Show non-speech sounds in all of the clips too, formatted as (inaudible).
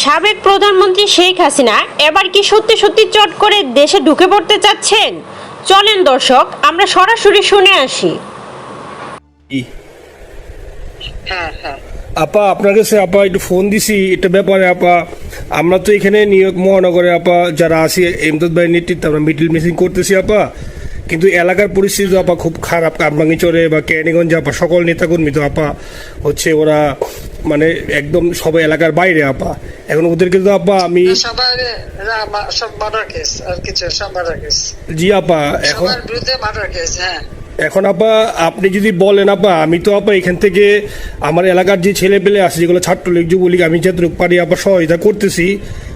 সাবেক প্রধানমন্ত্রী শেখ হাসিনা এবার কি সত্যি সত্যি চট করে দেশে ঢুকে পড়তে চাচ্ছেন? চলেন দর্শক আমরা সরাসরি শুনে আসি। হ্যাঁ হ্যাঁ। আপা আপনার কাছে আপা একটু ফোন দিছি এটা ব্যাপারে আপা আমরা তো এখানে নিউ ইয়র্ক মহানগরে আপা যারা আছি এমদাদ ভাইয়ের নেতৃত্বে আমরা মিডিল মিসিং করতেছি আপা। কিন্তু এলাকার পরিস্থিতি তো আপা খুব খারাপ। কামরাঙ্গি চরে বা ক্যানিগঞ্জে আপা সকল নেতাকর্মী তো আপা হচ্ছে ওরা মানে একদম সব এলাকার বাইরে আপা। এখন ওদেরকে তো আপা আমি জি আপা এখন হ্যাঁ। এখন আপা আপনি যদি বলেন আপা আমি তো আপা এখান থেকে আমার এলাকার যে ছেলে পেলে আছে যেগুলো ছাত্রলীগ যুবলীগ আমি যতটুকু পারি আপা সহায়তা করতেছি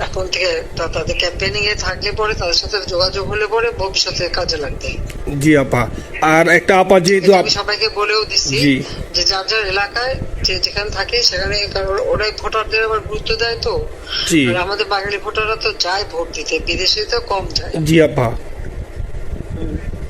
এখন থেকে তাদের ক্যাম্পেইনিং এ থাকলে পরে তাদের সাথে যোগাযোগ হলে পরে ভবিষ্যতে কাজে লাগবে। জি আপা। আর একটা আপা যেহেতু এটা আমি সবাইকে বলেও দিচ্ছি। যে যার যার এলাকায় যে যেখানে থাকে সেখানে কারণ ওরাই ভোটারদের আবার গুরুত্ব দেয় তো। জি। আর আমাদের বাঙালি ভোটাররা তো যায় ভোট দিতে বিদেশে তো কম যায়। জি আপা।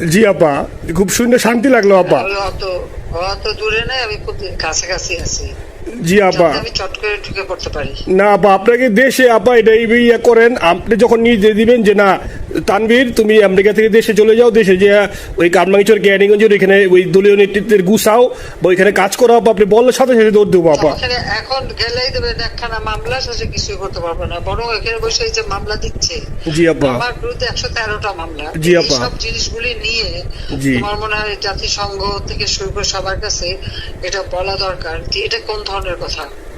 জি আপা। খুব শুনে শান্তি লাগল আপা। অত অত দূরে নাই আমি খুব কাছাকাছি আছি। জি আপা। না আপা আপনাকে দেশে আপা এটা এই ইয়ে করেন আপনি যখন নিজে দিবেন যে না তানভীর তুমি আমেরিকা থেকে দেশে চলে যাও দেশে যে ওই কারমাঙ্গিচর ক্যানিগঞ্জের ওইখানে ওই দলীয় নেতৃত্বের গুছাও বা ওইখানে কাজ করো আপা আপনি বললে সাথে সাথে দৌড় দেবো আপা এখন গেলেই দেবেন একখানা মামলা শেষে কিছুই করতে পারব না। বরং এখানে বসে যে মামলা দিচ্ছে জি আপা আমার বিরুদ্ধে একশো তেরোটা মামলা। জি আপা। সব জিনিসগুলি নিয়ে জি। তোমার মনে হয় জাতিসংঘ থেকে শুরু করে সবার কাছে এটা বলা দরকার যে এটা কোন ধরনের কথা?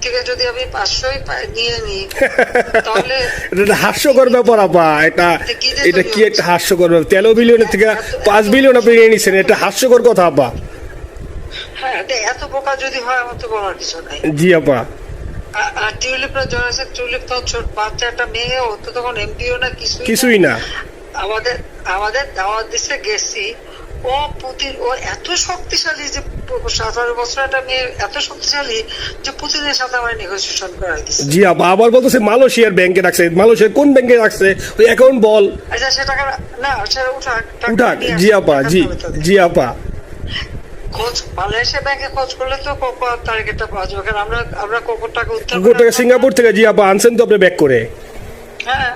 থেকে যদি আমি পাঁচশোই নিয়ে নিই তাহলে (laughs) এটা হাস্যকর ব্যাপার আপা। এটা এটা কি যে এটা তৈরি কি একটা হাস্যকর ব্যাপার? তেরো বিলিয়নের থেকে পাঁচ বিলিয়ন আপনি নিয়ে নিচ্ছেন এটা হাস্যকর কথা আপা। হ্যাঁ এত বোকা যদি হয় আমার তো বলার কিছু নাই। জি আপা। আর- টিউলিপরা টিউলিপ ছোট বাচ্চা একটা মেয়ে ও তো তখন এমপিও না কিছুই না। আমাদের আমাদের দাওয়াত দিছে গেছি ও পুতিন ও এত শক্তিশালী যে সতেরো বছর একটা মেয়ে এত শক্তিশালী যে পুতিনের সাথে আমার নেগোসিয়েশন দিছে। জি আপা আবার বলতেছে মালয়েশিয়ার ব্যাংকে রাখছে। মালয়েশিয়ার কোন ব্যাংকে রাখছে? ওই অ্যাকাউন্ট বল। আচ্ছা টাকা না সেটা উঠাক উঠাক। জি আপা জি জি আপা। খোঁজ মালয়েশিয়া ব্যাংকে খোঁজ করলে তো কোকো টার্গেটটা পাওয়া যাবে। কারণ আমরা আমরা কোকোর টাকা উদ্ধার করে আনলাম। সিঙ্গাপুর থেকে জি আপা আনছেন তো আপনি ব্যাক করে। হ্যাঁ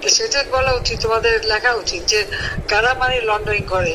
তো সেটা বলা উচিত তোমাদের লেখা উচিত যে কারা মানে লন্ডারিং করে?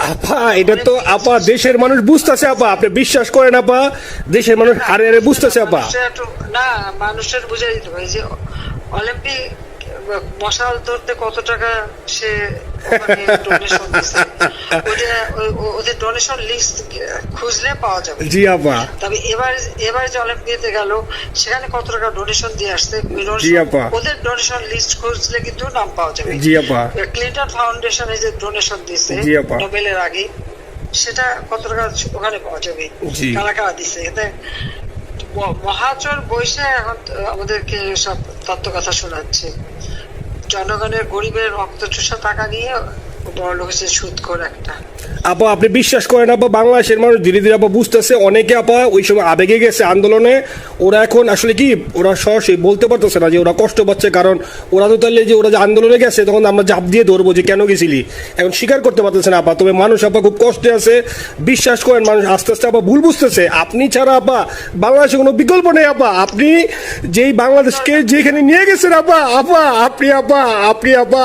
আপা, এটা তো আপা, দেশের মানুষ বুঝতেছে আপা, আপনি বিশ্বাস করেন আপা, দেশের মানুষ হারে হারে বুঝতেছে আপা। না, মানুষের বুঝাই দিতে হবে যে অলিম্পিক মশাল ধরতে কত টাকা সে ওদের- ডোনেশন লিস্ট খুঁজলে পাওয়া যাবে। জি আপা তবে এবার এবার যে অলিম্পিয়াতে গেল সেখানে কত টাকা ডোনেশন দিয়ে আসছে জি আপা। ওদের ডোনেশন লিস্ট খুঁজলে কিন্তু নাম পাওয়া যাবে। জি আপা ক্লিন্টন ফাউন্ডেশনে যে ডোনেশন আপা। নোবেলের আগে সেটা কত টাকা ওখানে পাওয়া যাবে? জি। কারা কারা দিচ্ছে এতে মহাচর বৈশে এখন আমাদেরকে সব তত্ত্ব কথা শোনাচ্ছে। জনগণের গরিবের রক্ত চুষা টাকা নিয়ে বড় লোক হচ্ছে সুদ করে একটা। আপা, আপনি বিশ্বাস করেন আপা, বাংলাদেশের মানুষ ধীরে ধীরে আপা বুঝতেছে। অনেকে আপা ওই সময় আবেগে গেছে আন্দোলনে। ওরা এখন আসলে কি, ওরা সরাসরি বলতে পারতেছে না যে ওরা কষ্ট পাচ্ছে, কারণ ওরা তো তাহলে যে ওরা যে আন্দোলনে গেছে, তখন আমরা জাপ দিয়ে ধরবো যে কেন গেছিলি। এখন স্বীকার করতে পারতেছে না আপা। তবে মানুষ আপা খুব কষ্টে আছে। বিশ্বাস করেন, মানুষ আস্তে আস্তে আপা ভুল বুঝতেছে। আপনি ছাড়া আপা বাংলাদেশে কোনো বিকল্প নেই আপা। আপনি যেই বাংলাদেশকে যেখানে নিয়ে গেছেন আপা আপা, আপনি আপা আপনি আপা।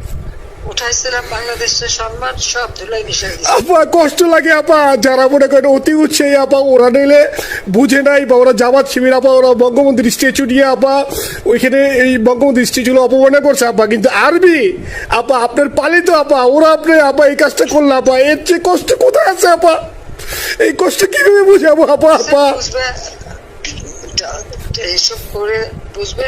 উঠাইছিলাম বাংলাদেশের সম্মান সব ধুলাই মিশাই আপা কষ্ট লাগে আপা। যারা মনে করেন অতি উৎসাহী আপা ওরা নিলে বুঝে নাই বা ওরা জামাত শিবির আপা ওরা বঙ্গবন্ধুর স্ট্যাচু নিয়ে আপা ওইখানে এই বঙ্গবন্ধুর করছে আপা। কিন্তু আরবি আপা আপনার পালিত আপা ওরা আপনি আপা এই কাজটা করল আপা। এর চেয়ে কষ্ট কোথায় আছে আপা? এই কষ্ট কীভাবে বুঝাবো আপা আপা? এইসব করে বুঝবে।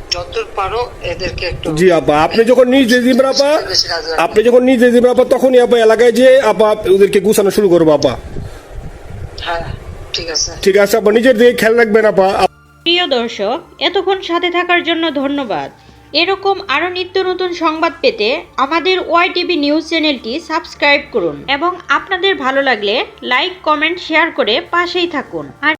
যতদূর পারো এদেরকে একটু জি আপা আপনি যখন নিজে আপা। আপনি যখন নিজে দিবেন আপা তখনই আপা এলাকায় যে আপা ওদেরকে গুছানো শুরু করব আপা। হ্যাঁ ঠিক আছে। ঠিক আছে আপা নিজের দিকে খেয়াল রাখবেন আপা। প্রিয় দর্শক এতক্ষণ সাথে থাকার জন্য ধন্যবাদ। এরকম আরও নিত্য নতুন সংবাদ পেতে আমাদের ওয়াই টিভি নিউজ চ্যানেলটি সাবস্ক্রাইব করুন এবং আপনাদের ভালো লাগলে লাইক কমেন্ট শেয়ার করে পাশেই থাকুন। আর